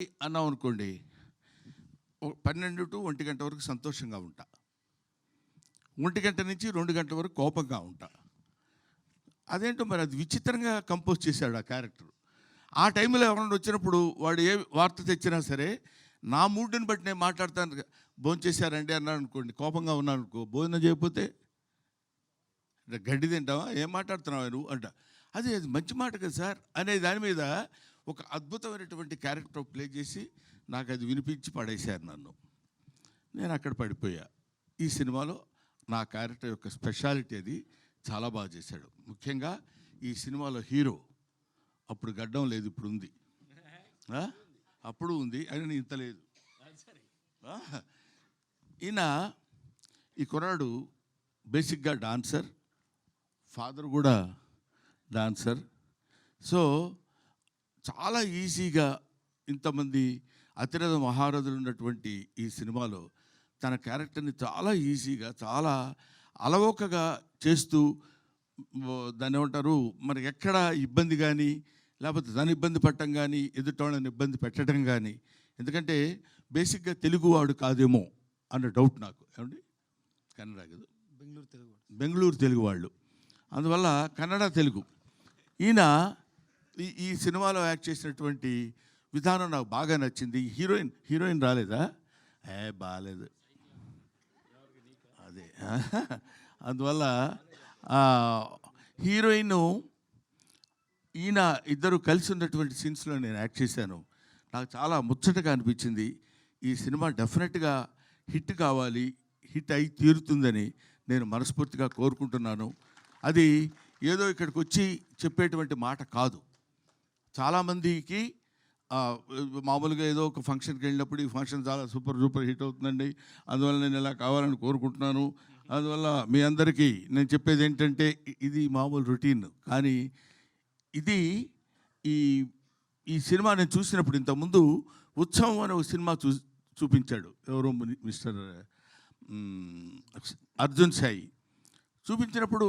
అన్నాం అనుకోండి పన్నెండు టు ఒంటి గంట వరకు సంతోషంగా ఉంటా. ఒంటి గంట నుంచి రెండు గంటల వరకు కోపంగా ఉంటా. అదేంటో మరి అది విచిత్రంగా కంపోజ్ చేశాడు ఆ క్యారెక్టర్. ఆ టైంలో ఎవరైనా వచ్చినప్పుడు వాడు ఏ వార్త తెచ్చినా సరే నా మూడ్ని బట్టి నేను మాట్లాడతాను భోజనం చేశారండి అన్నాడు అనుకోండి కోపంగా ఉన్నాను అనుకో భోజనం చేయకపోతే? గడ్డి తింటావా? ఏం మాట్లాడుతున్నావు నువ్వు? అంట. అదే అది మంచి మాట కదా సార్. అనే దాని మీద ఒక అద్భుతమైనటువంటి క్యారెక్టర్ ప్లే చేసి నాకు అది వినిపించి పడేశారు నన్ను. నేను అక్కడ పడిపోయా. ఈ సినిమాలో నా క్యారెక్టర్ యొక్క స్పెషాలిటీ అది చాలా బాగా చేశాడు. ముఖ్యంగా ఈ సినిమాలో హీరో అప్పుడు గడ్డం లేదు ఇప్పుడు ఉంది. అప్పుడు ఉంది అని ఇంత లేదు. ఈయన ఈ కుర్రాడు బేసిక్గా డాన్సర్ ఫాదర్ కూడా డాన్సర్. సో చాలా ఈజీగా ఇంతమంది అతిరథ మహారథులు ఉన్నటువంటి ఈ సినిమాలో తన క్యారెక్టర్ని చాలా ఈజీగా చాలా అలవోకగా చేస్తూ దాన్ని ఏమంటారు మనకి ఎక్కడ ఇబ్బంది కానీ లేకపోతే దాని ఇబ్బంది పట్టడం కానీ ఎదుటోళ్ళని ఇబ్బంది పెట్టడం కానీ ఎందుకంటే బేసిక్గా తెలుగువాడు కాదేమో అన్న డౌట్ నాకు. ఏమండి? కన్నడ కదా. బెంగళూరు తెలుగు బెంగళూరు తెలుగు వాళ్ళు. అందువల్ల కన్నడ తెలుగు. ఈయన ఈ ఈ సినిమాలో యాక్ట్ చేసినటువంటి విధానం నాకు బాగా నచ్చింది. హీరోయిన్ హీరోయిన్ రాలేదా? ఏ బాగాలేదు అదే. అందువల్ల హీరోయిన్ ఈయన ఇద్దరు కలిసి ఉన్నటువంటి సీన్స్లో నేను యాక్ట్ చేశాను. నాకు చాలా ముచ్చటగా అనిపించింది. ఈ సినిమా డెఫినెట్గా హిట్ కావాలి హిట్ అయి తీరుతుందని నేను మనస్ఫూర్తిగా కోరుకుంటున్నాను. అది ఏదో ఇక్కడికి వచ్చి చెప్పేటువంటి మాట కాదు. చాలామందికి మామూలుగా ఏదో ఒక ఫంక్షన్కి వెళ్ళినప్పుడు ఈ ఫంక్షన్ చాలా సూపర్ సూపర్ హిట్ అవుతుందండి. అందువల్ల నేను ఇలా కావాలని కోరుకుంటున్నాను. అందువల్ల మీ అందరికీ నేను చెప్పేది ఏంటంటే ఇది మామూలు రొటీన్. కానీ ఇది ఈ ఈ సినిమా నేను చూసినప్పుడు ఇంతకుముందు ఉత్సవం అనే ఒక సినిమా చూ చూపించాడు. ఎవరో మిస్టర్ అర్జున్ సాయి. చూపించినప్పుడు